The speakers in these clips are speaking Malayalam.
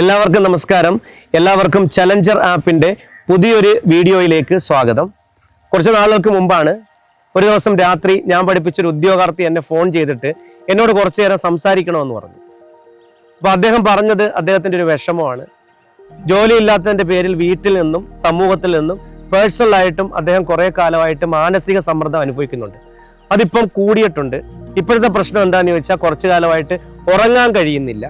എല്ലാവർക്കും നമസ്കാരം. എല്ലാവർക്കും ചലഞ്ചർ ആപ്പിന്റെ പുതിയൊരു വീഡിയോയിലേക്ക് സ്വാഗതം. കുറച്ച് നാളുകൾക്ക് മുമ്പാണ് ഒരു ദിവസം രാത്രി ഞാൻ പഠിപ്പിച്ചൊരു ഉദ്യോഗാർത്ഥി എന്നെ ഫോൺ ചെയ്തിട്ട് എന്നോട് കുറച്ചു നേരം സംസാരിക്കണമെന്ന് പറഞ്ഞു. അപ്പോൾ അദ്ദേഹം പറഞ്ഞത് അദ്ദേഹത്തിന്റെ ഒരു വിഷമമാണ്. ജോലി ഇല്ലാത്തതിന്റെ പേരിൽ വീട്ടിൽ നിന്നും സമൂഹത്തിൽ നിന്നും പേഴ്സണലായിട്ടും അദ്ദേഹം കുറേ കാലമായിട്ട് മാനസിക സമ്മർദ്ദം അനുഭവിക്കുന്നുണ്ട്. അതിപ്പം കൂടിയിട്ടുണ്ട്. ഇപ്പോഴത്തെ പ്രശ്നം എന്താണെന്ന് ചോദിച്ചാൽ കുറച്ചു കാലമായിട്ട് ഉറങ്ങാൻ കഴിയുന്നില്ല.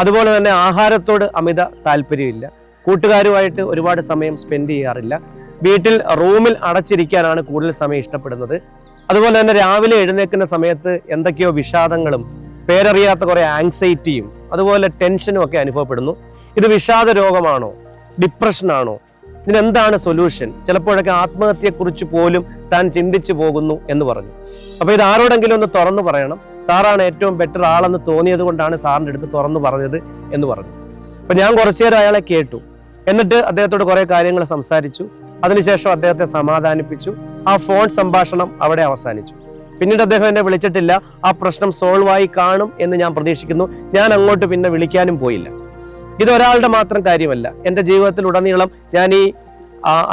അതുപോലെ തന്നെ ആഹാരത്തോട് അമിത താല്പര്യമില്ല. കൂട്ടുകാരുമായിട്ട് ഒരുപാട് സമയം സ്പെൻഡ് ചെയ്യാറില്ല. വീട്ടിൽ റൂമിൽ അടച്ചിരിക്കാനാണ് കൂടുതൽ സമയം ഇഷ്ടപ്പെടുന്നത്. അതുപോലെ തന്നെ രാവിലെ എഴുന്നേൽക്കുന്ന സമയത്ത് എന്തൊക്കെയോ വിഷാദങ്ങളും പേരറിയാത്ത കുറെ ആങ്സൈറ്റിയും അതുപോലെ ടെൻഷനും ഒക്കെ അനുഭവപ്പെടുന്നു. ഇത് വിഷാദ രോഗമാണോ ഡിപ്രഷനാണോ ഇതിനെന്താണ് സൊല്യൂഷൻ ചിലപ്പോഴൊക്കെ ആത്മഹത്യയെക്കുറിച്ച് പോലും താൻ ചിന്തിച്ചു പോകുന്നു എന്ന് പറഞ്ഞു. അപ്പൊ ഇത് ആരോടെങ്കിലും ഒന്ന് തുറന്നു പറയണം. സാറാണ് ഏറ്റവും ബെറ്റർ ആളെന്ന് തോന്നിയത് കൊണ്ടാണ് സാറിന്റെ അടുത്ത് തുറന്നു പറഞ്ഞത് എന്ന് പറഞ്ഞു. അപ്പൊ ഞാൻ കുറച്ചു നേരം അയാളെ കേട്ടു. എന്നിട്ട് അദ്ദേഹത്തോട് കുറെ കാര്യങ്ങൾ സംസാരിച്ചു. അതിനുശേഷം അദ്ദേഹത്തെ സമാധാനിപ്പിച്ചു. ആ ഫോൺ സംഭാഷണം അവിടെ അവസാനിച്ചു. പിന്നീട് അദ്ദേഹം എന്നെ വിളിച്ചിട്ടില്ല. ആ പ്രശ്നം സോൾവ് ആയി കാണും എന്ന് ഞാൻ പ്രതീക്ഷിക്കുന്നു. ഞാൻ അങ്ങോട്ട് പിന്നെ വിളിക്കാനും പോയില്ല. ഇത് ഒരാളുടെ മാത്രം കാര്യമല്ല. എന്റെ ജീവിതത്തിൽ ഉടനീളം ഞാൻ ഈ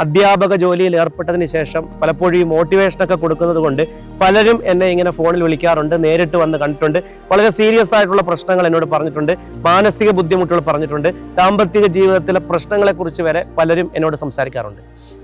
അധ്യാപക ജോലിയിൽ ഏർപ്പെട്ടതിന് ശേഷം പലപ്പോഴും ഈ മോട്ടിവേഷനൊക്കെ കൊടുക്കുന്നത് കൊണ്ട് പലരും എന്നെ ഇങ്ങനെ ഫോണിൽ വിളിക്കാറുണ്ട് നേരിട്ട് വന്ന് കണ്ടിട്ടുണ്ട്. വളരെ സീരിയസ് ആയിട്ടുള്ള പ്രശ്നങ്ങൾ എന്നോട് പറഞ്ഞിട്ടുണ്ട് മാനസിക ബുദ്ധിമുട്ടുകൾ പറഞ്ഞിട്ടുണ്ട്. ദാമ്പത്തിക ജീവിതത്തിലെ പ്രശ്നങ്ങളെക്കുറിച്ച് വരെ പലരും എന്നോട് സംസാരിക്കാറുണ്ട്.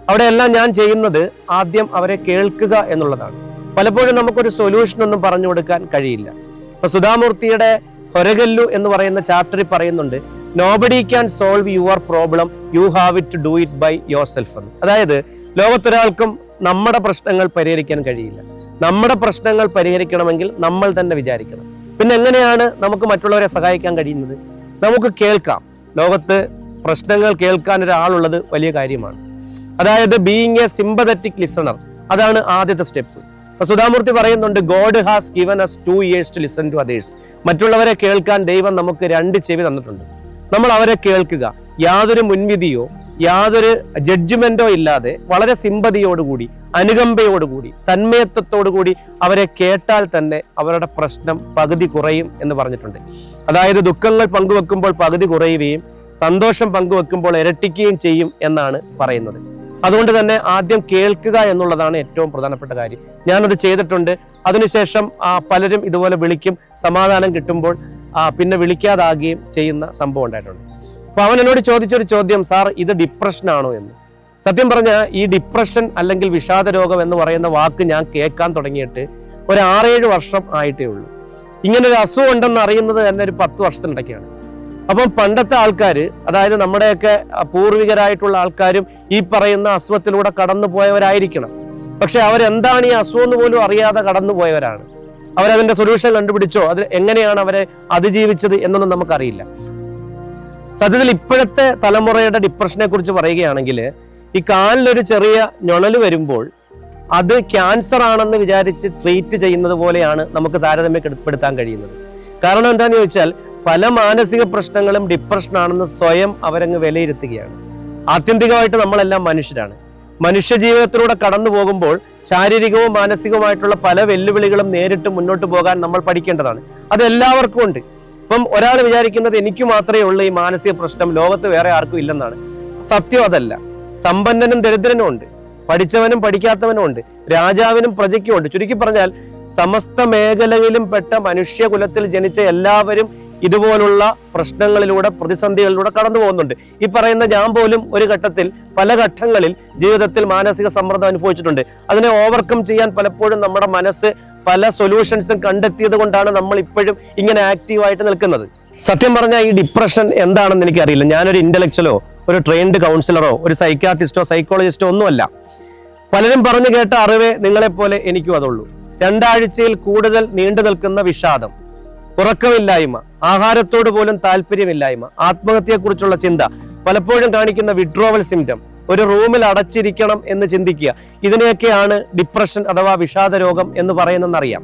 അവിടെയെല്ലാം ഞാൻ ചെയ്യുന്നത് ആദ്യം അവരെ കേൾക്കുക എന്നുള്ളതാണ്. പലപ്പോഴും നമുക്കൊരു സൊല്യൂഷൻ ഒന്നും പറഞ്ഞു കൊടുക്കാൻ കഴിയില്ല. ഇപ്പൊ സുധാമൂർത്തിയുടെ ഹൊരകല്ലു എന്ന് പറയുന്ന ചാപ്റ്ററിൽ പറയുന്നുണ്ട് nobody can solve your problem you have it to do it by yourself എന്ന്. അതായത് ലോകത്തൊരാൾക്കും നമ്മുടെ പ്രശ്നങ്ങൾ പരിഹരിക്കാൻ കഴിയില്ല. നമ്മുടെ പ്രശ്നങ്ങൾ പരിഹരിക്കണമെങ്കിൽ നമ്മൾ തന്നെ വിചാരിക്കണം. പിന്നെ എങ്ങനെയാണ് നമുക്ക് മറ്റുള്ളവരെ സഹായിക്കാൻ കഴിയുന്നത്? നമുക്ക് കേൾക്കാം. ലോകത്ത് പ്രശ്നങ്ങൾ കേൾക്കാൻ ഒരാളുള്ളത് വലിയ കാര്യമാണ്. അതായത് ബീയിങ് എ സിമ്പതറ്റിക് ലിസണർ അതാണ് ആദ്യത്തെ സ്റ്റെപ്പ്. അപ്പൊ സുധാമൂർത്തി പറയുന്നുണ്ട് God has given us two ears to listen to others മറ്റുള്ളവരെ കേൾക്കാൻ ദൈവം നമുക്ക് രണ്ട് ചെവി തന്നിട്ടുണ്ട്. നമ്മൾ അവരെ കേൾക്കുക. യാതൊരു മുൻവിധിയോ യാതൊരു ജഡ്ജ്മെന്റോ ഇല്ലാതെ വളരെ സിമ്പതിയോടുകൂടി അനുകമ്പയോടുകൂടി തന്മയത്വത്തോടുകൂടി അവരെ കേട്ടാൽ തന്നെ അവരുടെ പ്രശ്നം പകുതി കുറയും എന്ന് പറഞ്ഞിട്ടുണ്ട്. അതായത് ദുഃഖങ്ങൾ പങ്കുവെക്കുമ്പോൾ പകുതി കുറയുകയും സന്തോഷം പങ്കുവെക്കുമ്പോൾ ഇരട്ടിക്കുകയും ചെയ്യും എന്നാണ് പറയുന്നത്. അതുകൊണ്ട് തന്നെ ആദ്യം കേൾക്കുക എന്നുള്ളതാണ് ഏറ്റവും പ്രധാനപ്പെട്ട കാര്യം. ഞാനത് ചെയ്തിട്ടുണ്ട്. അതിനുശേഷം പലരും ഇതുപോലെ വിളിക്കും. സമാധാനം കിട്ടുമ്പോൾ പിന്നെ വിളിക്കാതാകുകയും ചെയ്യുന്ന സംഭവം ഉണ്ടായിട്ടുണ്ട്. അപ്പൊ അവൻ എന്നോട് ചോദിച്ചൊരു ചോദ്യം സാർ ഇത് ഡിപ്രഷൻ ആണോ എന്ന്? സത്യം പറഞ്ഞ ഈ ഡിപ്രഷൻ അല്ലെങ്കിൽ വിഷാദ രോഗം എന്ന് പറയുന്ന വാക്ക് ഞാൻ കേൾക്കാൻ തുടങ്ങിയിട്ട് ഒരു ആറേഴ് വർഷം ആയിട്ടേ ഉള്ളൂ. ഇങ്ങനെ ഒരു അസുഖം ഉണ്ടെന്ന് അറിയുന്നത് തന്നെ ഒരു പത്ത് വർഷത്തിനിടയ്ക്കാണ്. അപ്പം പണ്ടത്തെ ആൾക്കാർ അതായത് നമ്മുടെയൊക്കെ പൂർവികരായിട്ടുള്ള ആൾക്കാരും ഈ പറയുന്ന അസുഖത്തിലൂടെ കടന്നു പോയവരായിരിക്കണം. പക്ഷെ അവരെന്താണ് ഈ അസുഖം എന്ന് പോലും അറിയാതെ കടന്നു പോയവരാണ്. അവരതിന്റെ സൊല്യൂഷൻ കണ്ടുപിടിച്ചോ? അത് എങ്ങനെയാണ് അവരെ അതിജീവിച്ചത് എന്നൊന്നും നമുക്കറിയില്ല. സത്യത്തിൽ ഇപ്പോഴത്തെ തലമുറയുടെ ഡിപ്രഷനെ കുറിച്ച് പറയുകയാണെങ്കിൽ ഈ കാലിലൊരു ചെറിയ ഞൊണൽ വരുമ്പോൾ അത് ക്യാൻസർ ആണെന്ന് വിചാരിച്ച് ട്രീറ്റ് ചെയ്യുന്നത് പോലെയാണ് നമുക്ക് താരതമ്യപ്പെടുത്താൻ കഴിയുന്നത്. കാരണം എന്താണെന്ന് ചോദിച്ചാൽ പല മാനസിക പ്രശ്നങ്ങളും ഡിപ്രഷൻ ആണെന്ന് സ്വയം അവരങ്ങ് വിലയിരുത്തുകയാണ്. ആത്യന്തികമായിട്ട് നമ്മളെല്ലാം മനുഷ്യരാണ്. മനുഷ്യ ജീവിതത്തിലൂടെ കടന്നു പോകുമ്പോൾ ശാരീരികവും മാനസികവുമായിട്ടുള്ള പല വെല്ലുവിളികളും നേരിട്ട് മുന്നോട്ട് പോകാൻ നമ്മൾ പഠിക്കേണ്ടതാണ്. അത് എല്ലാവർക്കും ഉണ്ട്. ഇപ്പം ഒരാൾ വിചാരിക്കുന്നത് എനിക്ക് മാത്രമേ ഉള്ളൂ ഈ മാനസിക പ്രശ്നം ലോകത്ത് വേറെ ആർക്കും ഇല്ലെന്നാണ്. സത്യം അതല്ല. സമ്പന്നനും ദരിദ്രനും ഉണ്ട്. പഠിച്ചവനും പഠിക്കാത്തവനും ഉണ്ട്. രാജാവിനും പ്രജയ്ക്കും ഉണ്ട്. ചുരുക്കി പറഞ്ഞാൽ സമസ്ത മേഖലയിലും പെട്ട മനുഷ്യകുലത്തിൽ ജനിച്ച എല്ലാവരും ഇതുപോലുള്ള പ്രശ്നങ്ങളിലൂടെ പ്രതിസന്ധികളിലൂടെ കടന്നു പോകുന്നുണ്ട്. ഈ പറയുന്ന ഞാൻ പോലും ഒരു ഘട്ടത്തിൽ പല ഘട്ടങ്ങളിൽ ജീവിതത്തിൽ മാനസിക സമ്മർദ്ദം അനുഭവിച്ചിട്ടുണ്ട്. അതിനെ ഓവർകം ചെയ്യാൻ പലപ്പോഴും നമ്മുടെ മനസ്സ് പല സൊല്യൂഷൻസും കണ്ടെത്തിയത് കൊണ്ടാണ് നമ്മൾ ഇപ്പോഴും ഇങ്ങനെ ആക്റ്റീവായിട്ട് നിൽക്കുന്നത്. സത്യം പറഞ്ഞാൽ ഈ ഡിപ്രഷൻ എന്താണെന്ന് എനിക്കറിയില്ല. ഞാനൊരു ഇന്റലക്ച്വലോ ഒരു ട്രെയിൻഡ് കൗൺസിലറോ ഒരു സൈക്കാട്രിസ്റ്റോ സൈക്കോളജിസ്റ്റോ ഒന്നുമല്ല. പലരും പറഞ്ഞു കേട്ട അറിവേ നിങ്ങളെപ്പോലെ എനിക്കും അതുള്ളൂ. രണ്ടാഴ്ചയിൽ കൂടുതൽ നീണ്ടു നിൽക്കുന്ന വിഷാദം. ഉറക്കമില്ലായ്മ ആഹാരത്തോട് പോലും താല്പര്യമില്ലായ്മ ആത്മഹത്യയെക്കുറിച്ചുള്ള ചിന്ത പലപ്പോഴും കാണിക്കുന്ന വിഡ്രോവൽ സിംറ്റം ഒരു റൂമിൽ അടച്ചിരിക്കണം എന്ന് ചിന്തിക്കുക. ഇതിനെയൊക്കെയാണ് ഡിപ്രഷൻ അഥവാ വിഷാദ രോഗം എന്ന് പറയുന്നതെന്നറിയാം.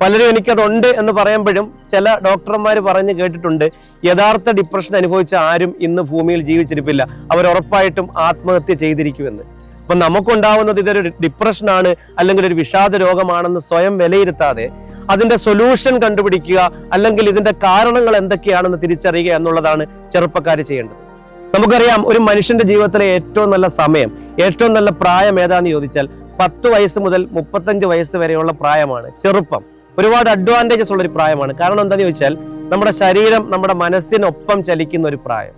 പലരും എനിക്കതുണ്ട് എന്ന് പറയുമ്പോഴും ചില ഡോക്ടർമാർ പറഞ്ഞു കേട്ടിട്ടുണ്ട് യഥാർത്ഥ ഡിപ്രഷൻ അനുഭവിച്ച ആരും ഇന്ന് ഭൂമിയിൽ ജീവിച്ചിരിപ്പില്ല. അവർ ഉറപ്പായിട്ടും ആത്മഹത്യ ചെയ്തിരിക്കുമെന്ന്. അപ്പൊ നമുക്കുണ്ടാവുന്നത് ഇതൊരു ഡിപ്രഷനാണ് അല്ലെങ്കിൽ ഒരു വിഷാദ രോഗമാണെന്ന് സ്വയം വിലയിരുത്താതെ അതിന്റെ സൊല്യൂഷൻ കണ്ടുപിടിക്കുക അല്ലെങ്കിൽ ഇതിന്റെ കാരണങ്ങൾ എന്തൊക്കെയാണെന്ന് തിരിച്ചറിയുക എന്നുള്ളതാണ് ചെറുപ്പക്കാർ ചെയ്യേണ്ടത്. നമുക്കറിയാം ഒരു മനുഷ്യന്റെ ജീവിതത്തിലെ ഏറ്റവും നല്ല സമയം ഏറ്റവും നല്ല പ്രായം ഏതാന്ന് ചോദിച്ചാൽ പത്ത് വയസ്സ് മുതൽ മുപ്പത്തഞ്ച് വയസ്സ് വരെയുള്ള പ്രായമാണ് ചെറുപ്പം. ഒരുപാട് അഡ്വാന്റേജസ് ഉള്ള ഒരു പ്രായമാണ്. കാരണം എന്താണെന്ന് ചോദിച്ചാൽ നമ്മുടെ ശരീരം നമ്മുടെ മനസ്സിനൊപ്പം ചലിക്കുന്ന ഒരു പ്രായം.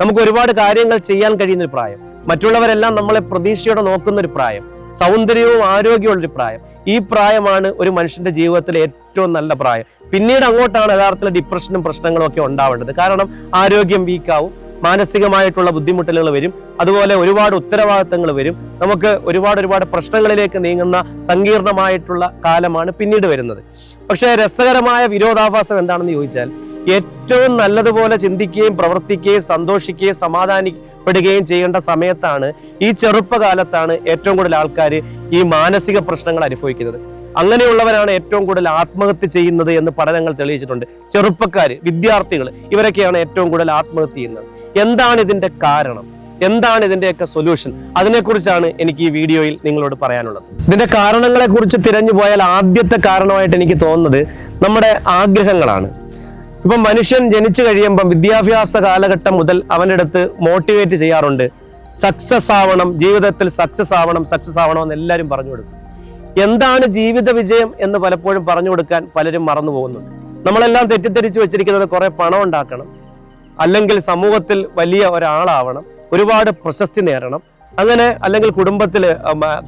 നമുക്ക് ഒരുപാട് കാര്യങ്ങൾ ചെയ്യാൻ കഴിയുന്ന ഒരു പ്രായം. മറ്റുള്ളവരെല്ലാം നമ്മളെ പ്രതീക്ഷയോടെ നോക്കുന്ന ഒരു പ്രായം. സൗന്ദര്യവും ആരോഗ്യവും ഒരു പ്രായം. ഈ പ്രായമാണ് ഒരു മനുഷ്യന്റെ ജീവിതത്തിലെ ഏറ്റവും നല്ല പ്രായം. പിന്നീട് അങ്ങോട്ടാണ് യഥാർത്ഥത്തിൽ ഡിപ്രഷനും പ്രശ്നങ്ങളും ഒക്കെ ഉണ്ടാവേണ്ടത്. കാരണം ആരോഗ്യം വീക്കാവും മാനസികമായിട്ടുള്ള ബുദ്ധിമുട്ടലുകൾ വരും അതുപോലെ ഒരുപാട് ഉത്തരവാദിത്തങ്ങൾ വരും. നമുക്ക് ഒരുപാട് ഒരുപാട് പ്രശ്നങ്ങളിലേക്ക് നീങ്ങുന്ന സങ്കീർണമായിട്ടുള്ള കാലമാണ് പിന്നീട് വരുന്നത്. പക്ഷേ രസകരമായ വിരോധാഭാസം എന്താണെന്ന് ചോദിച്ചാൽ ഏറ്റവും നല്ലതുപോലെ ചിന്തിക്കുകയും പ്രവർത്തിക്കുകയും സന്തോഷിക്കുകയും സമാധാനിപ്പെടുകയും ചെയ്യേണ്ട സമയത്താണ് ഈ ചെറുപ്പകാലത്താണ് ഏറ്റവും കൂടുതൽ ആൾക്കാർ ഈ മാനസിക പ്രശ്നങ്ങൾ അനുഭവിക്കുന്നത്. അങ്ങനെയുള്ളവരാണ് ഏറ്റവും കൂടുതൽ ആത്മഹത്യ ചെയ്യുന്നത് എന്ന് പഠനങ്ങൾ തെളിയിച്ചിട്ടുണ്ട്. ചെറുപ്പക്കാർ വിദ്യാർത്ഥികൾ ഇവരൊക്കെയാണ് ഏറ്റവും കൂടുതൽ ആത്മഹത്യ ചെയ്യുന്നത്. എന്താണ് ഇതിന്റെ കാരണം? എന്താണ് ഇതിന്റെയൊക്കെ സൊല്യൂഷൻ അതിനെക്കുറിച്ചാണ് എനിക്ക് ഈ വീഡിയോയിൽ നിങ്ങളോട് പറയാനുള്ളത്. ഇതിന്റെ കാരണങ്ങളെ കുറിച്ച് തിരഞ്ഞു പോയാൽ ആദ്യത്തെ കാരണമായിട്ട് എനിക്ക് തോന്നുന്നത് നമ്മുടെ ആഗ്രഹങ്ങളാണ്. ഇപ്പം മനുഷ്യൻ ജനിച്ചു കഴിയുമ്പം വിദ്യാഭ്യാസ കാലഘട്ടം മുതൽ അവന്റെ അടുത്ത് മോട്ടിവേറ്റ് ചെയ്യാറുണ്ട്. സക്സസ് ആവണം ജീവിതത്തിൽ സക്സസ് ആവണം സക്സസ് ആവണം എന്ന് എല്ലാവരും പറഞ്ഞു കൊടുക്കും. എന്താണ് ജീവിത വിജയം എന്ന് പലപ്പോഴും പറഞ്ഞു കൊടുക്കാൻ പലരും മറന്നു പോകുന്നുണ്ട്. നമ്മളെല്ലാം തെറ്റിദ്ധരിച്ചു വെച്ചിരിക്കുന്നത് കുറെ പണം ഉണ്ടാക്കണം. അല്ലെങ്കിൽ സമൂഹത്തിൽ വലിയ ഒരാളാവണം. ഒരുപാട് പ്രശസ്തി നേടണം. അങ്ങനെ അല്ലെങ്കിൽ കുടുംബത്തിൽ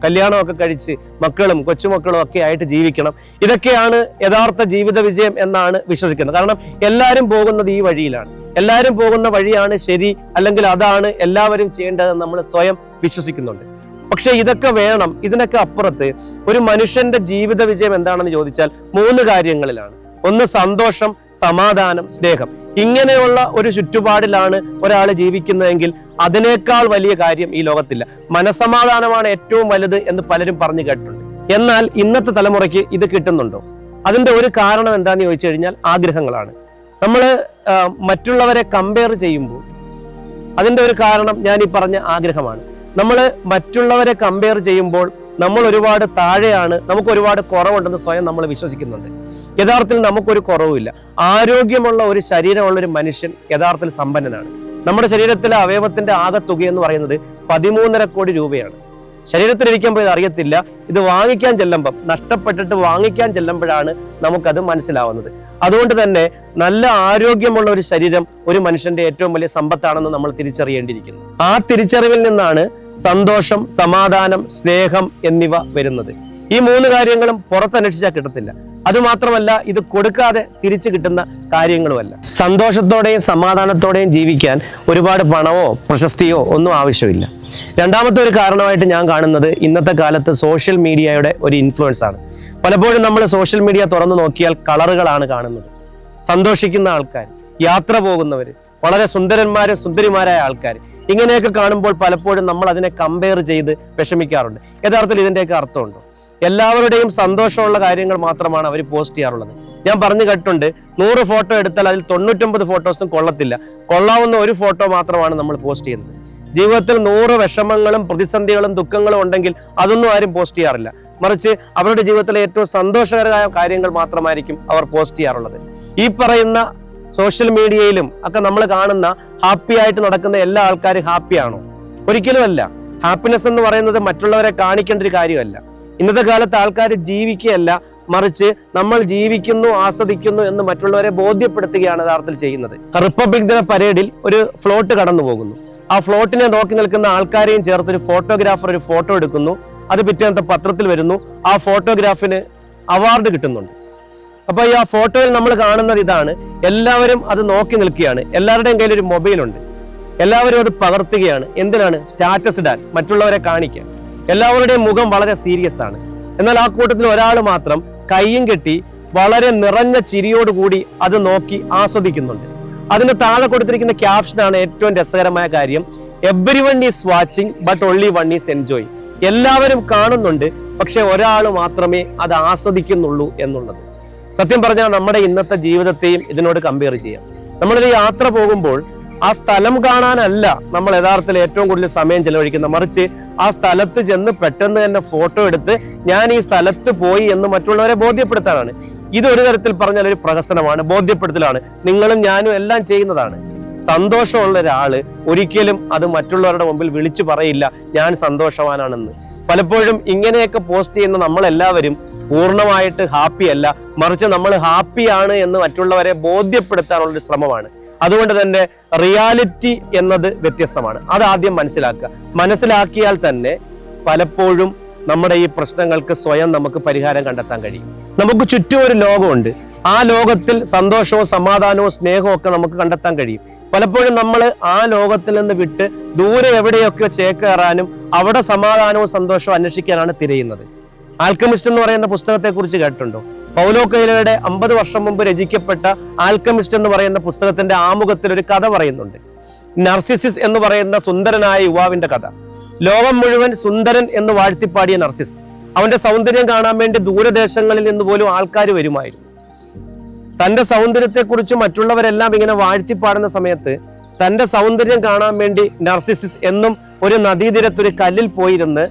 കല്യാണമൊക്കെ കഴിച്ച് മക്കളും കൊച്ചുമക്കളും ഒക്കെ ആയിട്ട് ജീവിക്കണം. ഇതൊക്കെയാണ് യഥാർത്ഥ ജീവിത വിജയം എന്നാണ് വിശ്വസിക്കുന്നത്. കാരണം എല്ലാവരും പോകുന്നത് ഈ വഴിയിലാണ്. എല്ലാവരും പോകുന്ന വഴിയാണ് ശരി അല്ലെങ്കിൽ അതാണ് എല്ലാവരും ചെയ്യേണ്ടതെന്ന് നമ്മൾ സ്വയം വിശ്വസിക്കുന്നുണ്ട്. പക്ഷെ ഇതൊക്കെ വേണം ഇതിനൊക്കെ അപ്പുറത്ത് ഒരു മനുഷ്യന്റെ ജീവിത വിജയം എന്താണെന്ന് ചോദിച്ചാൽ മൂന്ന് കാര്യങ്ങളിലാണ്. ഒന്ന് സന്തോഷം സമാധാനം സ്നേഹം. ഇങ്ങനെയുള്ള ഒരു ചുറ്റുപാടിലാണ് ഒരാൾ ജീവിക്കുന്നതെങ്കിൽ അതിനേക്കാൾ വലിയ കാര്യം ഈ ലോകത്തില്ല. മനസമാധാനമാണ് ഏറ്റവും വലുത് എന്ന് പലരും പറഞ്ഞു കേട്ടിട്ടുണ്ട്. എന്നാൽ ഇന്നത്തെ തലമുറയ്ക്ക് ഇത് കിട്ടുന്നുണ്ടോ? അതിന്റെ ഒരു കാരണം എന്താണെന്ന് ചോദിച്ചു കഴിഞ്ഞാൽ ആഗ്രഹങ്ങളാണ്. നമ്മൾ മറ്റുള്ളവരെ കമ്പയർ ചെയ്യുമ്പോൾ അതിന്റെ ഒരു കാരണം ഞാൻ ഈ പറഞ്ഞ ആഗ്രഹമാണ്. നമ്മൾ മറ്റുള്ളവരെ കമ്പയർ ചെയ്യുമ്പോൾ നമ്മൾ ഒരുപാട് താഴെയാണ് നമുക്ക് ഒരുപാട് കുറവുണ്ടെന്ന് സ്വയം നമ്മൾ വിശ്വസിക്കുന്നുണ്ട്. യഥാർത്ഥത്തിൽ നമുക്കൊരു കുറവുമില്ല. ആരോഗ്യമുള്ള ഒരു ശരീരമുള്ള ഒരു മനുഷ്യൻ യഥാർത്ഥത്തിൽ സമ്പന്നനാണ്. നമ്മുടെ ശരീരത്തിലെ അവയവത്തിന്റെ ആകെ തുക എന്ന് പറയുന്നത് പതിമൂന്നര കോടി രൂപയാണ്. ശരീരത്തിലിരിക്കുമ്പോൾ ഇത് അറിയത്തില്ല. ഇത് വാങ്ങിക്കാൻ ചെല്ലുമ്പം നഷ്ടപ്പെട്ടിട്ട് വാങ്ങിക്കാൻ ചെല്ലുമ്പോഴാണ് നമുക്കത് മനസ്സിലാവുന്നത്. അതുകൊണ്ട് തന്നെ നല്ല ആരോഗ്യമുള്ള ഒരു ശരീരം ഒരു മനുഷ്യന്റെ ഏറ്റവും വലിയ സമ്പത്താണെന്ന് നമ്മൾ തിരിച്ചറിയേണ്ടിയിരിക്കുന്നു. ആ തിരിച്ചറിവിൽ നിന്നാണ് സന്തോഷം സമാധാനം സ്നേഹം എന്നിവ വരുന്നത്. ഈ മൂന്ന് കാര്യങ്ങളും പുറത്തന്വേഷിച്ചാൽ കിട്ടത്തില്ല. അതുമാത്രമല്ല ഇത് കൊടുക്കാതെ തിരിച്ചു കിട്ടുന്ന കാര്യങ്ങളുമല്ല. സന്തോഷത്തോടെയും സമാധാനത്തോടെയും ജീവിക്കാൻ ഒരുപാട് പണമോ പ്രശസ്തിയോ ഒന്നും ആവശ്യമില്ല. രണ്ടാമത്തെ ഒരു കാരണമായിട്ട് ഞാൻ കാണുന്നത് ഇന്നത്തെ കാലത്ത് സോഷ്യൽ മീഡിയയുടെ ഒരു ഇൻഫ്ലുവൻസ് ആണ്. പലപ്പോഴും നമ്മൾ സോഷ്യൽ മീഡിയ തുറന്നു നോക്കിയാൽ കളറുകളാണ് കാണുന്നത്. സന്തോഷിക്കുന്ന ആൾക്കാർ യാത്ര പോകുന്നവർ വളരെ സുന്ദരന്മാരും സുന്ദരിമാരായ ആൾക്കാർ ഇങ്ങനെയൊക്കെ കാണുമ്പോൾ പലപ്പോഴും നമ്മൾ അതിനെ കമ്പയർ ചെയ്ത് വിഷമിക്കാറുണ്ട്. യഥാർത്ഥത്തിൽ ഇതിന്റെയൊക്കെ അർത്ഥമുണ്ടോ? എല്ലാവരുടെയും സന്തോഷമുള്ള കാര്യങ്ങൾ മാത്രമാണ് അവർ പോസ്റ്റ് ചെയ്യാറുള്ളത്. ഞാൻ പറഞ്ഞു കേട്ടിട്ടുണ്ട് നൂറ് ഫോട്ടോ എടുത്താൽ അതിൽ തൊണ്ണൂറ്റൊമ്പത് ഫോട്ടോസും കൊള്ളത്തില്ല. കൊള്ളാവുന്ന ഒരു ഫോട്ടോ മാത്രമാണ് നമ്മൾ പോസ്റ്റ് ചെയ്യുന്നത്. ജീവിതത്തിൽ നൂറ് വിഷമങ്ങളും പ്രതിസന്ധികളും ദുഃഖങ്ങളും ഉണ്ടെങ്കിൽ അതൊന്നും ആരും പോസ്റ്റ് ചെയ്യാറില്ല. മറിച്ച് അവരുടെ ജീവിതത്തിലെ ഏറ്റവും സന്തോഷകരമായ കാര്യങ്ങൾ മാത്രമായിരിക്കും അവർ പോസ്റ്റ് ചെയ്യാറുള്ളത്. ഈ പറയുന്ന സോഷ്യൽ മീഡിയയിലും ഒക്കെ നമ്മൾ കാണുന്ന ഹാപ്പി ആയിട്ട് നടക്കുന്ന എല്ലാ ആൾക്കാരും ഹാപ്പിയാണോ? ഒരിക്കലുമല്ല ഹാപ്പിനെസ് എന്ന് പറയുന്നത് മറ്റുള്ളവരെ കാണിക്കേണ്ട ഒരു കാര്യമല്ല. ഇന്നത്തെ കാലത്ത് ആൾക്കാർ ജീവിക്കുകയല്ല മറിച്ച് നമ്മൾ ജീവിക്കുന്നു ആസ്വദിക്കുന്നു എന്ന് മറ്റുള്ളവരെ ബോധ്യപ്പെടുത്തുകയാണ് യഥാർത്ഥത്തിൽ ചെയ്യുന്നത്. റിപ്പബ്ലിക് ദിന പരേഡിൽ ഒരു ഫ്ലോട്ട് കടന്നു പോകുന്നു ആ ഫ്ലോട്ടിനെ നോക്കി നിൽക്കുന്ന ആൾക്കാരെയും ചേർത്ത് ഒരു ഫോട്ടോഗ്രാഫർ ഒരു ഫോട്ടോ എടുക്കുന്നു. അത് പിറ്റേന്നത്തെ പത്രത്തിൽ വരുന്നു. ആ ഫോട്ടോഗ്രാഫിന് അവാർഡ് കിട്ടുന്നുണ്ട്. അപ്പോൾ ഈ ആ ഫോട്ടോയിൽ നമ്മൾ കാണുന്നത് ഇതാണ്. എല്ലാവരും അത് നോക്കി നിൽക്കുകയാണ്. എല്ലാവരുടെയും കയ്യിൽ ഒരു മൊബൈലുണ്ട്. എല്ലാവരും അത് പകർത്തുകയാണ്. എന്തിനാണ്? സ്റ്റാറ്റസ് ഇടാൻ. മറ്റുള്ളവരെ കാണിക്കാൻ. എല്ലാവരുടെയും മുഖം വളരെ സീരിയസ് ആണ്. എന്നാൽ ആ കൂട്ടത്തിൽ ഒരാൾ മാത്രം കൈയും കെട്ടി വളരെ നിറഞ്ഞ ചിരിയോടുകൂടി അത് നോക്കി ആസ്വദിക്കുന്നുണ്ട്. അതിന് താഴെ കൊടുത്തിരിക്കുന്ന ക്യാപ്ഷനാണ് ഏറ്റവും രസകരമായ കാര്യം. Everyone is watching but only one is enjoy എല്ലാവരും കാണുന്നുണ്ട് പക്ഷെ ഒരാൾ മാത്രമേ അത് ആസ്വദിക്കുന്നുള്ളൂ എന്നുള്ളത്. സത്യം പറഞ്ഞാൽ നമ്മുടെ ഇന്നത്തെ ജീവിതത്തെയും ഇതിനോട് കമ്പയർ ചെയ്യാം. നമ്മളൊരു യാത്ര പോകുമ്പോൾ ആ സ്ഥലം കാണാനല്ല നമ്മൾ യഥാർത്ഥത്തിൽ ഏറ്റവും കൂടുതൽ സമയം ചെലവഴിക്കുന്നത്. മറിച്ച് ആ സ്ഥലത്ത് ചെന്ന് പെട്ടെന്ന് തന്നെ ഫോട്ടോ എടുത്ത് ഞാൻ ഈ സ്ഥലത്ത് പോയി എന്ന് മറ്റുള്ളവരെ ബോധ്യപ്പെടുത്താനാണ്. ഇത് ഒരു തരത്തിൽ പറഞ്ഞാൽ ഒരു പ്രഹസനമാണ് ബോധ്യപ്പെടുത്തലാണ്. നിങ്ങളും ഞാനും എല്ലാം ചെയ്യുന്നതാണ്. സന്തോഷമുള്ള ഒരാൾ ഒരിക്കലും അത് മറ്റുള്ളവരുടെ മുമ്പിൽ വിളിച്ചു പറയില്ല ഞാൻ സന്തോഷവാനാണെന്ന്. പലപ്പോഴും ഇങ്ങനെയൊക്കെ പോസ്റ്റ് ചെയ്യുന്ന നമ്മളെല്ലാവരും പൂർണമായിട്ട് ഹാപ്പി അല്ല. മറിച്ച് നമ്മൾ ഹാപ്പിയാണ് എന്ന് മറ്റുള്ളവരെ ബോധ്യപ്പെടുത്താനുള്ള ശ്രമമാണ്. അതുകൊണ്ട് തന്നെ റിയാലിറ്റി എന്നത് വ്യത്യസ്തമാണ്. അത് ആദ്യം മനസ്സിലാക്കുക. മനസ്സിലാക്കിയാൽ തന്നെ പലപ്പോഴും നമ്മുടെ ഈ പ്രശ്നങ്ങൾക്ക് സ്വയം നമുക്ക് പരിഹാരം കണ്ടെത്താൻ കഴിയും. നമുക്ക് ചുറ്റും ഒരു ലോകമുണ്ട്. ആ ലോകത്തിൽ സന്തോഷവും സമാധാനവും സ്നേഹവും ഒക്കെ നമുക്ക് കണ്ടെത്താൻ കഴിയും. പലപ്പോഴും നമ്മൾ ആ ലോകത്തിൽ നിന്ന് വിട്ട് ദൂരെ എവിടെയൊക്കെ ചേക്കേറാനും അവിടെ സമാധാനവും സന്തോഷവും അന്വേഷിക്കാനാണ് തിരയുന്നത്. ആൽക്കമിസ്റ്റ് എന്ന് പറയുന്ന പുസ്തകത്തെക്കുറിച്ച് കേട്ടിട്ടുണ്ടോ? പൗലോ കൈലയുടെ അമ്പത് വർഷം മുമ്പ് രചിക്കപ്പെട്ട ആൽക്കമിസ്റ്റ് എന്ന് പറയുന്ന പുസ്തകത്തിന്റെ ആമുഖത്തിൽ ഒരു കഥ പറയുന്നുണ്ട്. നർസിസിസ് എന്ന് പറയുന്ന സുന്ദരനായ യുവാവിന്റെ കഥ. ലോകം മുഴുവൻ സുന്ദരൻ എന്ന് വാഴ്ത്തിപ്പാടിയ നർസിസ് അവന്റെ സൗന്ദര്യം കാണാൻ വേണ്ടി ദൂരദേശങ്ങളിൽ നിന്ന് പോലും ആൾക്കാർ വരുമായിരുന്നു. തന്റെ സൗന്ദര്യത്തെക്കുറിച്ച് മറ്റുള്ളവരെല്ലാം ഇങ്ങനെ വാഴ്ത്തിപ്പാടുന്ന സമയത്ത് തന്റെ സൗന്ദര്യം കാണാൻ വേണ്ടി നർസിസിസ് എന്നും ഒരു നദീതീരത്തൊരു കല്ലിൽ പോയിരുന്ന്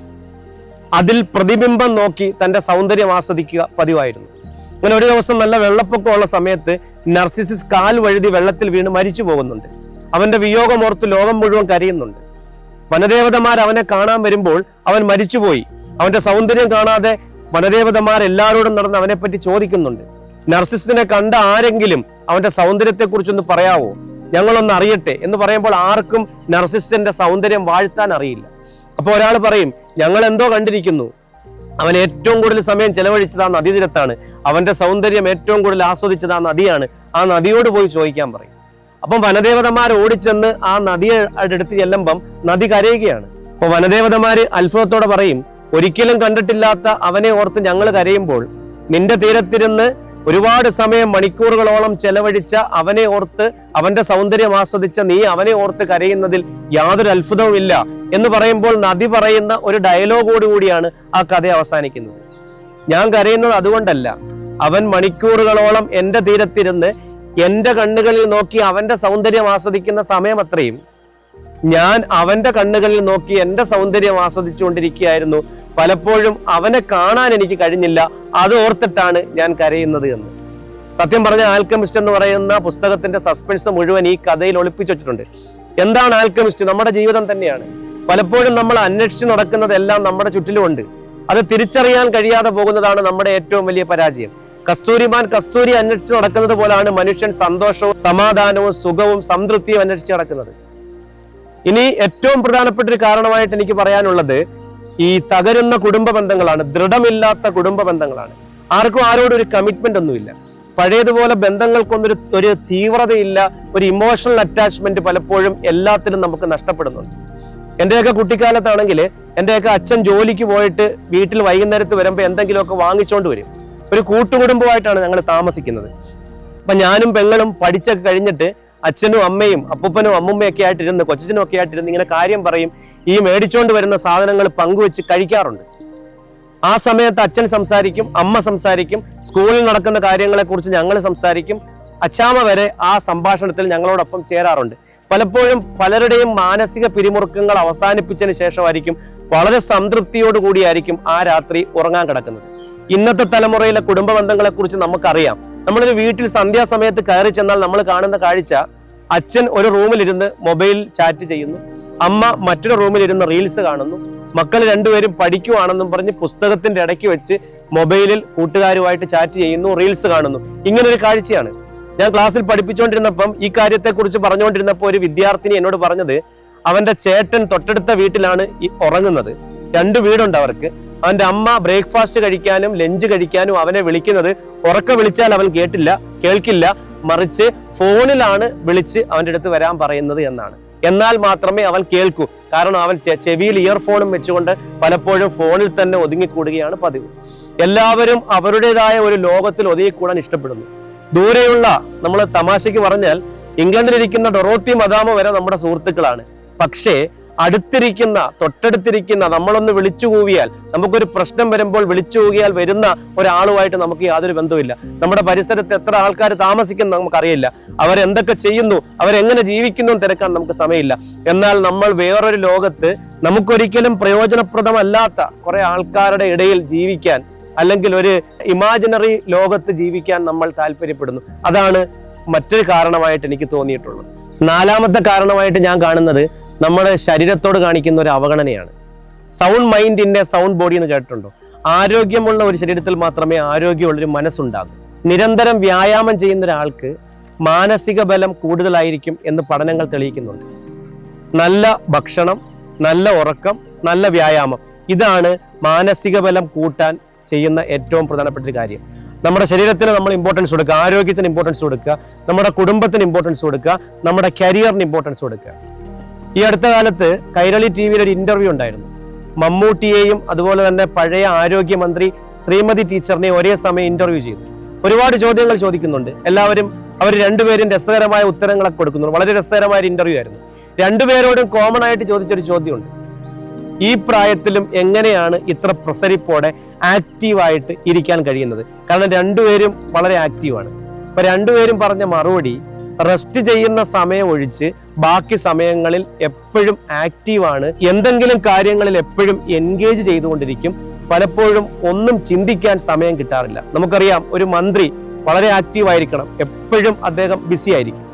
അതിൽ പ്രതിബിംബം നോക്കി തന്റെ സൗന്ദര്യം ആസ്വദിക്കുക പതിവായിരുന്നു. അങ്ങനെ ഒരു ദിവസം നല്ല വെള്ളപ്പൊക്കമുള്ള സമയത്ത് നർസിസിസ് കാൽ വഴുതി വെള്ളത്തിൽ വീണ് മരിച്ചു പോകുന്നുണ്ട്. അവന്റെ വിയോഗമോർത്ത് ലോകം മുഴുവൻ കരയുന്നുണ്ട്. വനദേവതമാർ അവനെ കാണാൻ വരുമ്പോൾ അവൻ മരിച്ചുപോയി. അവന്റെ സൗന്ദര്യം കാണാതെ വനദേവതമാർ എല്ലാവരോടും നടന്ന് അവനെപ്പറ്റി ചോദിക്കുന്നുണ്ട്. നർസിസിനെ കണ്ട ആരെങ്കിലും അവന്റെ സൗന്ദര്യത്തെക്കുറിച്ചൊന്ന് പറയാവോ? ഞങ്ങളൊന്ന് അറിയട്ടെ എന്ന് പറയുമ്പോൾ ആർക്കും നർസിസിന്റെ സൗന്ദര്യം വാഴ്ത്താൻ അറിയില്ല. അപ്പോൾ ഒരാൾ പറയും ഞങ്ങൾ എന്തോ കണ്ടിരിക്കുന്നു. അവൻ ഏറ്റവും കൂടുതൽ സമയം ചെലവഴിച്ചത് ആ നദീതീരത്താണ്. അവന്റെ സൗന്ദര്യം ഏറ്റവും കൂടുതൽ ആസ്വദിച്ചത് ആ നദിയാണ്. ആ നദിയോട് പോയി ചോദിക്കാൻ പറയും. അപ്പം വനദേവതമാർ ഓടിച്ചെന്ന് ആ നദിയെ അടുത്ത് ചെല്ലുമ്പം നദി കരയുകയാണ്. അപ്പൊ വനദേവതമാര് അത്ഭുതത്തോടെ പറയും ഒരിക്കലും കണ്ടിട്ടില്ലാത്ത അവനെ ഓർത്ത് ഞങ്ങൾ കരയുമ്പോൾ നിന്റെ തീരത്തിരുന്ന് ഒരുപാട് സമയം മണിക്കൂറുകളോളം ചെലവഴിച്ച അവനെ ഓർത്ത് അവന്റെ സൗന്ദര്യം ആസ്വദിച്ച നീ അവനെ ഓർത്ത് കരയുന്നതിൽ യാതൊരു അത്ഭുതവുമില്ല എന്ന് പറയുമ്പോൾ നദി പറയുന്ന ഒരു ഡയലോഗോട് കൂടിയാണ് ആ കഥ അവസാനിക്കുന്നത്. ഞാൻ കരയുന്നത് അതുകൊണ്ടല്ല. അവൻ മണിക്കൂറുകളോളം എന്റെ തീരത്തിരുന്ന് എന്റെ കണ്ണുകളിൽ നോക്കി അവന്റെ സൗന്ദര്യം ആസ്വദിക്കുന്ന സമയം അത്രയും. ഞാൻ അവന്റെ കണ്ണുകളിൽ നോക്കി എന്റെ സൗന്ദര്യം ആസ്വദിച്ചുകൊണ്ടിരിക്കുകയായിരുന്നു. പലപ്പോഴും അവനെ കാണാൻ എനിക്ക് കഴിഞ്ഞില്ല. അത് ഓർത്തിട്ടാണ് ഞാൻ കരയുന്നത് എന്ന്. സത്യം പറഞ്ഞ ആൽക്കമിസ്റ്റ് എന്ന് പറയുന്ന പുസ്തകത്തിന്റെ സസ്പെൻസ് മുഴുവൻ ഈ കഥയിൽ ഒളിപ്പിച്ചു വെച്ചിട്ടുണ്ട്. എന്താണ് ആൽക്കമിസ്റ്റ് നമ്മുടെ ജീവിതം തന്നെയാണ്. പലപ്പോഴും നമ്മൾ അന്വേഷിച്ച് നടക്കുന്നതെല്ലാം നമ്മുടെ ചുറ്റിലുമുണ്ട് അത് തിരിച്ചറിയാൻ കഴിയാതെ പോകുന്നതാണ് നമ്മുടെ ഏറ്റവും വലിയ പരാജയം. കസ്തൂരിമാൻ കസ്തൂരി അന്വേഷിച്ച് നടക്കുന്നത് പോലാണ് മനുഷ്യൻ സന്തോഷവും സമാധാനവും സുഖവും സംതൃപ്തിയും അന്വേഷിച്ച് നടക്കുന്നത്. ഇനി ഏറ്റവും പ്രധാനപ്പെട്ട ഒരു കാരണമായിട്ട് എനിക്ക് പറയാനുള്ളത് ഈ തകരുന്ന കുടുംബ ബന്ധങ്ങളാണ് ദൃഢമില്ലാത്ത കുടുംബ ബന്ധങ്ങളാണ്. ആർക്കും ആരോടും ഒരു കമ്മിറ്റ്മെന്റ് ഒന്നുമില്ല. പഴയതുപോലെ ബന്ധങ്ങൾക്കൊന്നൊരു ഒരു തീവ്രതയില്ല ഒരു ഇമോഷണൽ അറ്റാച്ച്മെന്റ് പലപ്പോഴും എല്ലാത്തിനും നമുക്ക് നഷ്ടപ്പെടുന്നുണ്ട്. എന്റെയൊക്കെ കുട്ടിക്കാലത്താണെങ്കിൽ എന്റെയൊക്കെ അച്ഛൻ ജോലിക്ക് പോയിട്ട് വീട്ടിൽ വൈകുന്നേരത്ത് വരുമ്പോൾ എന്തെങ്കിലുമൊക്കെ വാങ്ങിച്ചുകൊണ്ട് വരും. ഒരു കൂട്ടുകുടുംബമായിട്ടാണ് ഞങ്ങൾ താമസിക്കുന്നത്. അപ്പൊ ഞാനും പെങ്ങളും പഠിച്ചൊക്കെ കഴിഞ്ഞിട്ട് അച്ഛനും അമ്മയും അപ്പൂപ്പനും അമ്മുമ്മയൊക്കെ ആയിട്ടിരുന്ന് കൊച്ചനും ഒക്കെ ആയിട്ടിരുന്ന് ഇങ്ങനെ കാര്യം പറയും. ഈ മേടിച്ചോണ്ട് വരുന്ന സാധനങ്ങൾ പങ്കുവെച്ച് കഴിക്കാറുണ്ട്. ആ സമയത്ത് അച്ഛൻ സംസാരിക്കും അമ്മ സംസാരിക്കും സ്കൂളിൽ നടക്കുന്ന കാര്യങ്ങളെ കുറിച്ച് ഞങ്ങൾ സംസാരിക്കും. അച്ഛാമ വരെ ആ സംഭാഷണത്തിൽ ഞങ്ങളോടൊപ്പം ചേരാറുണ്ട്. പലപ്പോഴും പലരുടെയും മാനസിക പിരിമുറുക്കങ്ങൾ അവസാനിപ്പിച്ചതിന് ശേഷമായിരിക്കും വളരെ സംതൃപ്തിയോടുകൂടിയായിരിക്കും ആ രാത്രി ഉറങ്ങാൻ കിടക്കുന്നത്. ഇന്നത്തെ തലമുറയിലെ കുടുംബ ബന്ധങ്ങളെ കുറിച്ച് നമുക്കറിയാം. നമ്മളൊരു വീട്ടിൽ സന്ധ്യാസമയത്ത് കയറി ചെന്നാൽ നമ്മൾ കാണുന്ന കാഴ്ച അച്ഛൻ ഒരു റൂമിലിരുന്ന് മൊബൈൽ ചാറ്റ് ചെയ്യുന്നു അമ്മ മറ്റൊരു റൂമിലിരുന്ന് റീൽസ് കാണുന്നു മക്കൾ രണ്ടുപേരും പഠിക്കുവാണെന്നും പറഞ്ഞ് പുസ്തകത്തിന്റെ ഇടയ്ക്ക് വെച്ച് മൊബൈലിൽ കൂട്ടുകാരുമായിട്ട് ചാറ്റ് ചെയ്യുന്നു റീൽസ് കാണുന്നു. ഇങ്ങനൊരു കാഴ്ചയാണ്. ഞാൻ ക്ലാസ്സിൽ പഠിപ്പിച്ചുകൊണ്ടിരുന്നപ്പം ഈ കാര്യത്തെക്കുറിച്ച് പറഞ്ഞുകൊണ്ടിരുന്നപ്പോൾ ഒരു വിദ്യാർത്ഥിനി എന്നോട് പറഞ്ഞത് അവന്റെ ചേട്ടൻ തൊട്ടടുത്ത വീട്ടിലാണ് ഈ ഉറങ്ങുന്നത്. രണ്ട് വീടുണ്ട് അവർക്ക്. അവന്റെ അമ്മ ബ്രേക്ക്ഫാസ്റ്റ് കഴിക്കാനും ലഞ്ച് കഴിക്കാനും അവനെ വിളിക്കുന്നത് ഉറക്ക വിളിച്ചാൽ അവൻ കേട്ടില്ല കേൾക്കില്ല മറിച്ച് ഫോണിലാണ് വിളിച്ച് അവന്റെ അടുത്ത് വരാൻ പറയുന്നത് എന്നാണ്. എന്നാൽ മാത്രമേ അവൻ കേൾക്കൂ. കാരണം അവൻ ചെവിയിൽ ഇയർഫോണും വെച്ചുകൊണ്ട് പലപ്പോഴും ഫോണിൽ തന്നെ ഒതുങ്ങിക്കൂടുകയാണ് പതിവ്. എല്ലാവരും അവരുടേതായ ഒരു ലോകത്തിൽ ഒതുങ്ങിക്കൂടാൻ ഇഷ്ടപ്പെടുന്നു. ദൂരെയുള്ള നമ്മൾ തമാശയ്ക്ക് പറഞ്ഞാൽ ഇംഗ്ലണ്ടിലിരിക്കുന്ന ഡൊറോത്തി മദാമ വരെ നമ്മുടെ സുഹൃത്തുക്കളാണ്. പക്ഷേ അടുത്തിരിക്കുന്ന തൊട്ടടുത്തിരിക്കുന്ന നമ്മളൊന്ന് വിളിച്ചു കൂവിയാൽ നമുക്കൊരു പ്രശ്നം വരുമ്പോൾ വിളിച്ചു കൂവിയാൽ വരുന്ന ഒരാളുമായിട്ട് നമുക്ക് യാതൊരു ബന്ധവുമില്ല. നമ്മുടെ പരിസരത്ത് എത്ര ആൾക്കാർ താമസിക്കുന്നു നമുക്കറിയില്ല. അവരെന്തൊക്കെ ചെയ്യുന്നു അവരെങ്ങനെ ജീവിക്കുന്നു തിരക്കാൻ നമുക്ക് സമയമില്ല. എന്നാൽ നമ്മൾ വേറൊരു ലോകത്ത് നമുക്കൊരിക്കലും പ്രയോജനപ്രദമല്ലാത്ത കുറെ ആൾക്കാരുടെ ഇടയിൽ ജീവിക്കാൻ അല്ലെങ്കിൽ ഒരു ഇമാജിനറി ലോകത്ത് ജീവിക്കാൻ നമ്മൾ താല്പര്യപ്പെടുന്നു. അതാണ് മറ്റൊരു കാരണമായിട്ട് എനിക്ക് തോന്നിയിട്ടുള്ളത്. നാലാമത്തെ കാരണമായിട്ട് ഞാൻ കാണുന്നത് നമ്മുടെ ശരീരത്തോട് കാണിക്കുന്ന ഒരു അവഗണനയാണ്. Sound mind in sound body എന്ന് കേട്ടിട്ടുണ്ടോ? ആരോഗ്യമുള്ള ഒരു ശരീരത്തിൽ മാത്രമേ ആരോഗ്യമുള്ളൊരു മനസ്സുണ്ടാകൂ. നിരന്തരം വ്യായാമം ചെയ്യുന്ന ഒരാൾക്ക് മാനസിക ബലം കൂടുതലായിരിക്കും എന്ന് പഠനങ്ങൾ തെളിയിക്കുന്നുണ്ട്. നല്ല ഭക്ഷണം നല്ല ഉറക്കം നല്ല വ്യായാമം ഇതാണ് മാനസിക ബലം കൂട്ടാൻ ചെയ്യുന്ന ഏറ്റവും പ്രധാനപ്പെട്ട ഒരു കാര്യം. നമ്മുടെ ശരീരത്തിന് നമ്മൾ ഇമ്പോർട്ടൻസ് കൊടുക്കുക ആരോഗ്യത്തിന് ഇമ്പോർട്ടൻസ് കൊടുക്കുക നമ്മുടെ കുടുംബത്തിന് ഇമ്പോർട്ടൻസ് കൊടുക്കുക നമ്മുടെ കരിയറിന് ഇമ്പോർട്ടൻസ് കൊടുക്കുക. ഈ അടുത്ത കാലത്ത് കൈരളി ടി വിയിൽ ഒരു ഇന്റർവ്യൂ ഉണ്ടായിരുന്നു. മമ്മൂട്ടിയെയും അതുപോലെ തന്നെ പഴയ ആരോഗ്യമന്ത്രി ശ്രീമതി ടീച്ചറിനെയും ഒരേ സമയം ഇന്റർവ്യൂ ചെയ്തു. ഒരുപാട് ചോദ്യങ്ങൾ ചോദിക്കുന്നുണ്ട്. എല്ലാവരും അവർ രണ്ടുപേരും രസകരമായ ഉത്തരങ്ങളൊക്കെ കൊടുക്കുന്നുണ്ട്. വളരെ രസകരമായ ഒരു ഇന്റർവ്യൂ ആയിരുന്നു. രണ്ടുപേരോടും കോമൺ ആയിട്ട് ചോദിച്ചൊരു ചോദ്യമുണ്ട്. ഈ പ്രായത്തിലും എങ്ങനെയാണ് ഇത്ര പ്രസരിപ്പോടെ ആക്റ്റീവായിട്ട് ഇരിക്കാൻ കഴിയുന്നത്? കാരണം രണ്ടുപേരും വളരെ ആക്റ്റീവാണ് അപ്പൊ രണ്ടുപേരും പറഞ്ഞ മറുപടി റെസ്റ്റ് ചെയ്യുന്ന സമയം ഒഴിച്ച് ബാക്കി സമയങ്ങളിൽ എപ്പോഴും ആക്റ്റീവാണ് എന്തെങ്കിലും കാര്യങ്ങളിൽ എപ്പോഴും എൻഗേജ് ചെയ്തുകൊണ്ടിരിക്കും. പലപ്പോഴും ഒന്നും ചിന്തിക്കാൻ സമയം കിട്ടാറില്ല. നമുക്കറിയാം ഒരു മന്ത്രി വളരെ ആക്റ്റീവ് ആയിരിക്കണം. എപ്പോഴും അദ്ദേഹം ബിസി ആയിരിക്കും.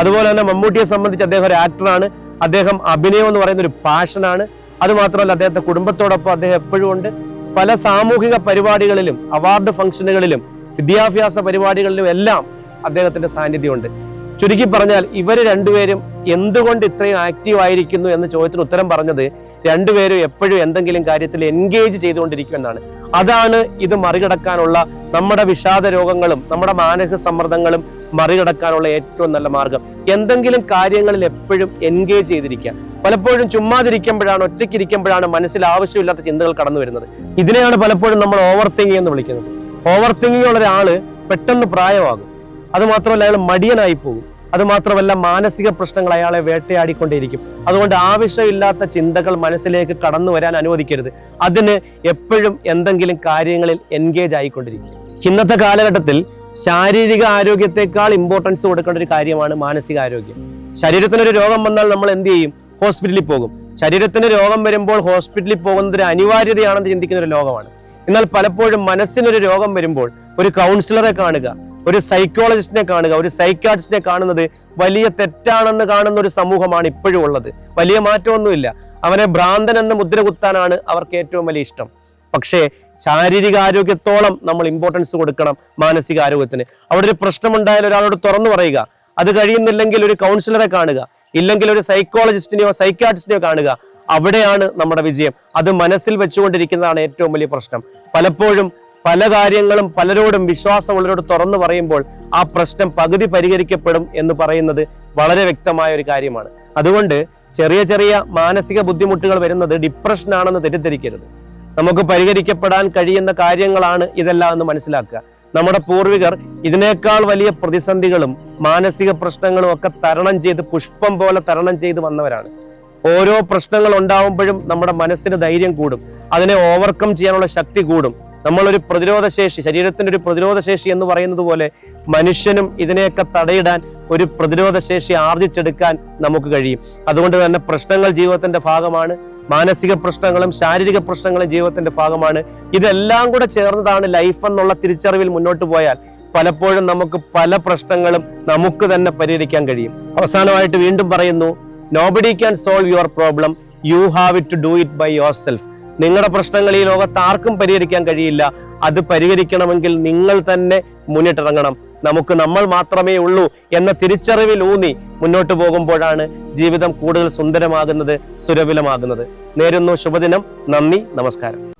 അതുപോലെ തന്നെ മമ്മൂട്ടിയെ സംബന്ധിച്ച് അദ്ദേഹം ഒരു ആക്ടറാണ് അദ്ദേഹം അഭിനയം എന്ന് പറയുന്ന ഒരു പാഷനാണ് അത് മാത്രമല്ല അദ്ദേഹത്തെ കുടുംബത്തോടൊപ്പം അദ്ദേഹം എപ്പോഴും ഉണ്ട്. പല സാമൂഹിക പരിപാടികളിലും അവാർഡ് ഫംഗ്ഷനുകളിലും വിദ്യാഭ്യാസ പരിപാടികളിലും എല്ലാം അദ്ദേഹത്തിന്റെ സാന്നിധ്യമുണ്ട്. ചുരുക്കി പറഞ്ഞാൽ ഇവർ രണ്ടുപേരും എന്തുകൊണ്ട് ഇത്രയും ആക്റ്റീവ് ആയിരിക്കുന്നു എന്ന ചോദ്യത്തിന് ഉത്തരം പറഞ്ഞത് രണ്ടുപേരും എപ്പോഴും എന്തെങ്കിലും കാര്യത്തിൽ എൻഗേജ് ചെയ്തുകൊണ്ടിരിക്കും എന്നാണ് അതാണ് ഇത് മറികടക്കാനുള്ള നമ്മുടെ വിഷാദ രോഗങ്ങളും നമ്മുടെ മാനസിക സമ്മർദ്ദങ്ങളും മറികടക്കാനുള്ള ഏറ്റവും നല്ല മാർഗം. എന്തെങ്കിലും കാര്യങ്ങളിൽ എപ്പോഴും എൻഗേജ് ചെയ്തിരിക്കുക. പലപ്പോഴും ചുമ്മാതിരിക്കുമ്പോഴാണ് ഒറ്റയ്ക്കിരിക്കുമ്പോഴാണ് മനസ്സിൽ ആവശ്യമില്ലാത്ത ചിന്തകൾ കടന്നു വരുന്നത്. ഇതിനെയാണ് പലപ്പോഴും നമ്മൾ ഓവർ തിങ്കിങ് എന്ന് വിളിക്കുന്നത്. ഓവർ തിങ്കിങ് ഉള്ള ഒരാൾ പെട്ടെന്ന് പ്രായമാകും. അത് മാത്രമല്ല അയാൾ മടിയനായി പോകും. അത് മാത്രമല്ല മാനസിക പ്രശ്നങ്ങൾ അയാളെ വേട്ടയാടിക്കൊണ്ടേയിരിക്കും. അതുകൊണ്ട് ആവശ്യമില്ലാത്ത ചിന്തകൾ മനസ്സിലേക്ക് കടന്നു വരാൻ അനുവദിക്കരുത്. അതിന് എപ്പോഴും എന്തെങ്കിലും കാര്യങ്ങളിൽ എൻഗേജ് ആയിക്കൊണ്ടിരിക്കും ഇന്നത്തെ കാലഘട്ടത്തിൽ ശാരീരിക ആരോഗ്യത്തെക്കാൾ ഇമ്പോർട്ടൻസ് കൊടുക്കേണ്ട ഒരു കാര്യമാണ് മാനസിക ആരോഗ്യം. ശരീരത്തിനൊരു രോഗം വന്നാൽ നമ്മൾ എന്ത് ചെയ്യും? ഹോസ്പിറ്റലിൽ പോകും. ശരീരത്തിന് രോഗം വരുമ്പോൾ ഹോസ്പിറ്റലിൽ പോകുന്നത് ഒരു അനിവാര്യതയാണെന്ന് ചിന്തിക്കുന്ന ഒരു ലോകമാണ്. എന്നാൽ പലപ്പോഴും മനസ്സിനൊരു രോഗം വരുമ്പോൾ ഒരു കൗൺസിലറെ കാണുക ഒരു സൈക്കോളജിസ്റ്റിനെ കാണുക ഒരു സൈക്കാട്രിസ്റ്റിനെ കാണുന്നത് വലിയ തെറ്റാണെന്ന് കാണുന്ന ഒരു സമൂഹമാണ് ഇപ്പോഴും ഉള്ളത്. വലിയ മാറ്റമൊന്നുമില്ല. അവനെ ഭ്രാന്തൻ എന്ന് മുദ്ര കുത്താനാണ് അവർക്ക് ഏറ്റവും വലിയ ഇഷ്ടം. പക്ഷേ ശാരീരിക ആരോഗ്യത്തോളം നമ്മൾ ഇമ്പോർട്ടൻസ് കൊടുക്കണം മാനസിക ആരോഗ്യത്തിന്. അവിടെ ഒരു പ്രശ്നമുണ്ടായാൽ ഒരാളോട് തുറന്നു പറയുക. അത് കഴിയുന്നില്ലെങ്കിൽ ഒരു കൗൺസിലറെ കാണുക. ഇല്ലെങ്കിൽ ഒരു സൈക്കോളജിസ്റ്റിനെയോ സൈക്കാട്രിസ്റ്റിനെയോ കാണുക. അവിടെയാണ് നമ്മുടെ വിജയം. അത് മനസ്സിൽ വെച്ചുകൊണ്ടിരിക്കുന്നതാണ് ഏറ്റവും വലിയ പ്രശ്നം. പലപ്പോഴും പല കാര്യങ്ങളും പലരോടും വിശ്വാസമുള്ളവരോട് തുറന്നു പറയുമ്പോൾ ആ പ്രശ്നം പകുതി പരിഹരിക്കപ്പെടും എന്ന് പറയുന്നത് വളരെ വ്യക്തമായ ഒരു കാര്യമാണ്. അതുകൊണ്ട് ചെറിയ ചെറിയ മാനസിക ബുദ്ധിമുട്ടുകൾ വരുന്നത് ഡിപ്രഷൻ ആണെന്ന് തെറ്റിദ്ധരിക്കരുത്. നമുക്ക് പരിഹരിക്കപ്പെടാൻ കഴിയുന്ന കാര്യങ്ങളാണ് ഇതെല്ലാം എന്ന് മനസ്സിലാക്കുക. നമ്മുടെ പൂർവികർ ഇതിനേക്കാൾ വലിയ പ്രതിസന്ധികളും മാനസിക പ്രശ്നങ്ങളും ഒക്കെ തരണം ചെയ്ത് പുഷ്പം പോലെ തരണം ചെയ്ത് വന്നവരാണ്. ഓരോ പ്രശ്നങ്ങൾ ഉണ്ടാവുമ്പോഴും നമ്മുടെ മനസ്സിന് ധൈര്യം കൂടും. അതിനെ ഓവർകം ചെയ്യാനുള്ള ശക്തി കൂടും. നമ്മളൊരു പ്രതിരോധ ശേഷി ശരീരത്തിന്റെ ഒരു പ്രതിരോധ ശേഷി എന്ന് പറയുന്നത് പോലെ മനുഷ്യനും ഇതിനെയൊക്കെ തടയിടാൻ ഒരു പ്രതിരോധ ശേഷി ആർജിച്ചെടുക്കാൻ നമുക്ക് കഴിയും. അതുകൊണ്ട് തന്നെ പ്രശ്നങ്ങൾ ജീവിതത്തിന്റെ ഭാഗമാണ് മാനസിക പ്രശ്നങ്ങളും ശാരീരിക പ്രശ്നങ്ങളും ജീവിതത്തിന്റെ ഭാഗമാണ്. ഇതെല്ലാം കൂടെ ചേർന്നതാണ് ലൈഫ് എന്നുള്ള തിരിച്ചറിവിൽ മുന്നോട്ട് പോയാൽ പലപ്പോഴും നമുക്ക് പല പ്രശ്നങ്ങളും നമുക്ക് തന്നെ പരിഹരിക്കാൻ കഴിയും. അവസാനമായിട്ട് വീണ്ടും പറയുന്നു nobody can solve your problem you have it to do it by yourself നിങ്ങളുടെ പ്രശ്നങ്ങൾ ഈ ലോകത്ത് ആർക്കും പരിഹരിക്കാൻ കഴിയില്ല. അത് പരിഹരിക്കണമെങ്കിൽ നിങ്ങൾ തന്നെ മുന്നിട്ടിറങ്ങണം. നമുക്ക് നമ്മൾ മാത്രമേ ഉള്ളൂ എന്ന തിരിച്ചറിവിൽ ഊന്നി മുന്നോട്ട് പോകുമ്പോഴാണ് ജീവിതം കൂടുതൽ സുന്ദരമാകുന്നത് സുരവിലമാകുന്നത് നേരുന്നു ശുഭദിനം. നന്ദി. നമസ്കാരം.